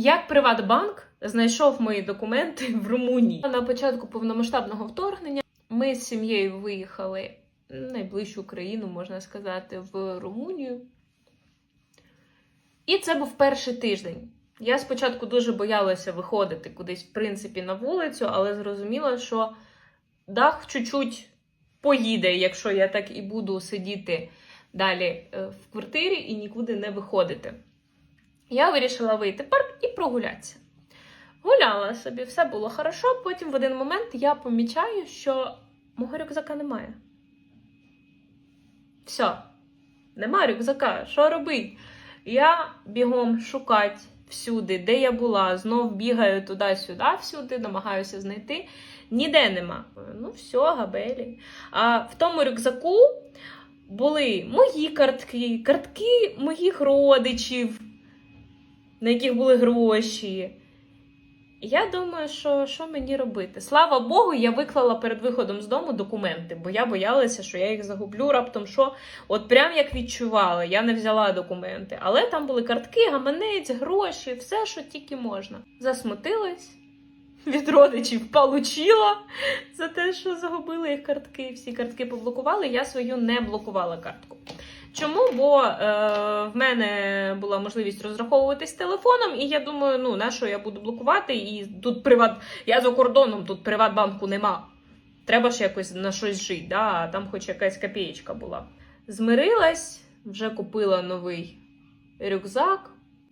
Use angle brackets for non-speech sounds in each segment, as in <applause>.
Як Приватбанк знайшов мої документи в Румунії на початку повномасштабного вторгнення. Ми з сім'єю виїхали в найближчу країну, можна сказати, в Румунію. І це був перший тиждень. Я спочатку дуже боялася виходити кудись, в принципі, на вулицю, але зрозуміла, що дах чуть-чуть поїде, якщо я так і буду сидіти далі е, в квартирі і нікуди не виходити. Я вирішила вийти в парк і прогулятися. Гуляла собі, все було хорошо. Потім в один момент я помічаю, що мого рюкзака немає. Все, нема рюкзака. Що робить? Я бігом шукати всюди, де я була, знов бігаю туди-сюди, всюди, намагаюся знайти. Ніде нема. Ну, все, габелі. А в тому рюкзаку були мої картки, картки моїх родичів, на яких були гроші. Я думаю, що, що мені робити? Слава Богу, я виклала перед виходом з дому документи, бо я боялася, що я їх загублю раптом. що От прям як відчувала, я не взяла документи. Але там були картки, гаманець, гроші, все, що тільки можна. Засмутилась, від родичів получила за те, що загубили їх картки. Всі картки поблокували, я свою не блокувала картку. Чому? Бо е, в мене була можливість розраховуватись телефоном, і я думаю, ну на що я буду блокувати? І тут приват, я за кордоном, тут приватбанку нема. Треба ж якось на щось жити, да? а там хоч якась копієчка була. Змирилась, вже купила новий рюкзак.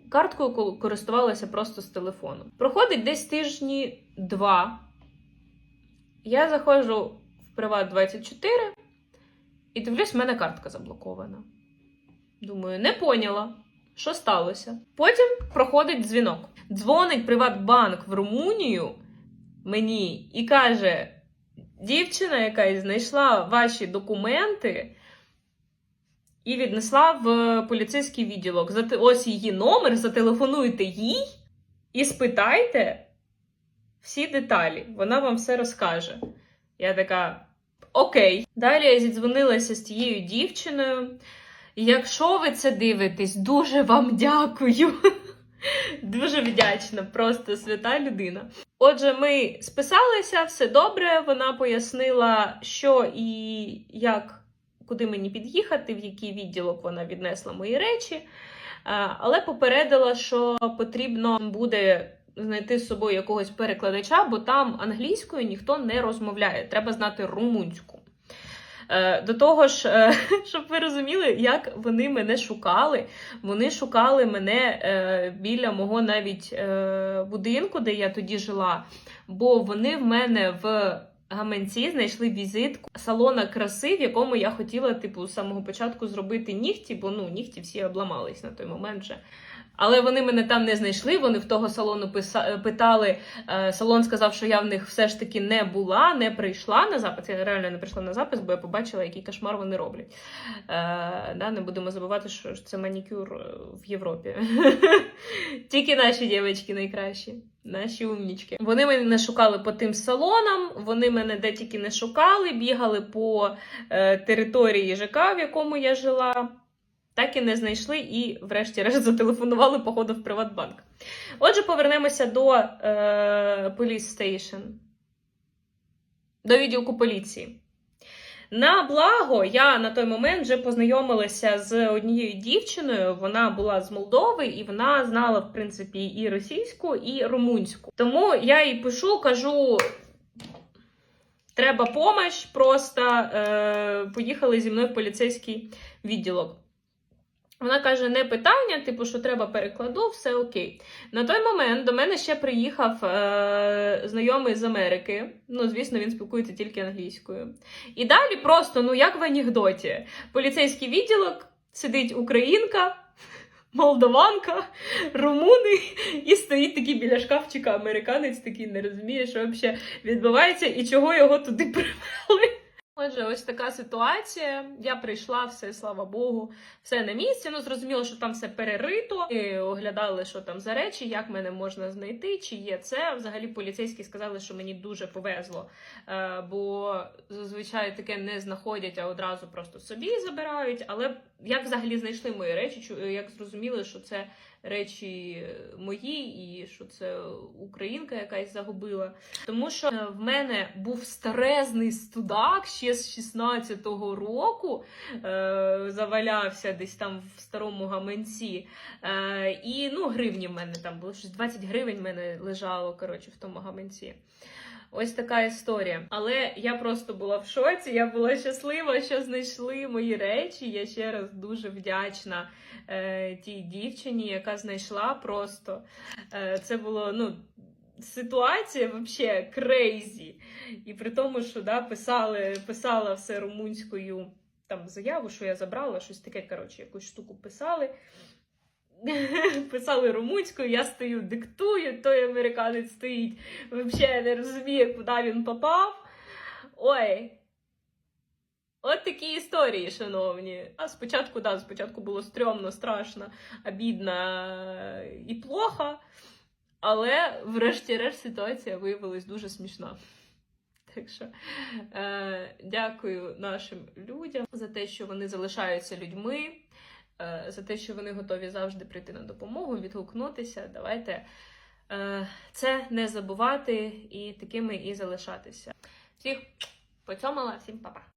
Карткою користувалася просто з телефоном. Проходить десь тижні два. Я заходжу в Приват 24 і дивлюсь, в мене картка заблокована. Думаю, не поняла, що сталося. Потім проходить дзвінок. Дзвонить Приватбанк в Румунію мені і каже: дівчина якась знайшла ваші документи і віднесла в поліцейський відділок. Ось її номер, зателефонуйте їй і спитайте всі деталі. Вона вам все розкаже. Я така. Окей. Далі я зідзвонилася з тією дівчиною. Якщо ви це дивитесь, дуже вам дякую. <laughs> Дуже вдячна, просто свята людина. Отже, ми списалися, все добре. Вона пояснила, що і як, куди мені під'їхати, в який відділок вона віднесла мої речі. Але попередила, що потрібно буде знайти з собою якогось перекладача, бо там англійською ніхто не розмовляє. Треба знати румунську. Е, До того ж, е, <laughs> щоб ви розуміли, як вони мене шукали. Вони шукали мене е, біля мого навіть будинку, де я тоді жила, бо вони в мене в гаманці знайшли візитку салона краси, в якому я хотіла, типу, з самого початку зробити нігті, бо ну, нігті всі обламались на той момент вже. Але вони мене там не знайшли. Вони в того салону питали. е, Салон сказав, що я в них все ж таки не була, не прийшла на запис. Я реально не прийшла на запис, бо я побачила, який кошмар вони роблять. Е, да, не будемо забувати, що це манікюр е, в Європі. <laughs> Тільки наші дівчатки найкращі, наші умнічки. Вони мене не шукали по тим салонам, вони мене де тільки не шукали, бігали по е, території ЖК, в якому я жила. Так і не знайшли, і, врешті-решт, зателефонували, походу, в Приватбанк. Отже, повернемося до е, Police Station, до відділку поліції. На благо, я на той момент вже познайомилася з однією дівчиною. Вона була з Молдови, і вона знала, в принципі, і російську, і румунську. Тому я їй пишу, кажу. Треба помощь, просто е, поїхали зі мною в поліцейський відділок. Вона каже: не питання, типу, що треба перекладу, все окей. На той момент до мене ще приїхав е, знайомий з Америки. Ну, звісно, він спілкується тільки англійською. І далі просто, ну як в анекдоті, поліцейський відділок сидить українка, <laughs> молдованка, румуни, і стоїть такий біля шкафчика американець, такий не розуміє, що взагалі відбувається і чого його туди привели. Отже, ось така ситуація. Я прийшла, все, слава Богу, все на місці. Ну, зрозуміло, що там все перерито. І оглядали, що там за речі, як мене можна знайти, чи є це. Взагалі поліцейські сказали, що мені дуже повезло, е, бо зазвичай таке не знаходять, а одразу просто собі забирають. Але як взагалі знайшли мої речі, як зрозуміли, що це речі мої і що це українка якась загубила. Тому що е, в мене був старезний студак ще з 16-го року, е, завалявся десь там в старому гаманці. Е, і ну, гривні в мене там було щось 20 гривень в мене лежало коротше, в тому гаманці. Ось така історія. Але я просто була в шоці. Я була щаслива, що знайшли мої речі. Я ще раз дуже вдячна е, тій дівчині, яка знайшла просто. Е, це було ну. Ситуація взагалі крейзі. І при тому, що да, писали, писала все румунською там заяву, що я забрала, щось таке, коротше, якусь штуку писали. <laughs> Писали румунською, я стою, диктую, той американець стоїть, взагалі не розуміє, куди він попав. Ой. От такі історії, шановні. А спочатку, да, спочатку було стрьомно, страшно, обідно і плохо. Але, врешті-решт, ситуація виявилась дуже смішна. Так що е, дякую нашим людям за те, що вони залишаються людьми, за те, що вони готові завжди прийти на допомогу, відгукнутися. Давайте е, це не забувати і такими і залишатися. Всіх поцьомала, всім па-па!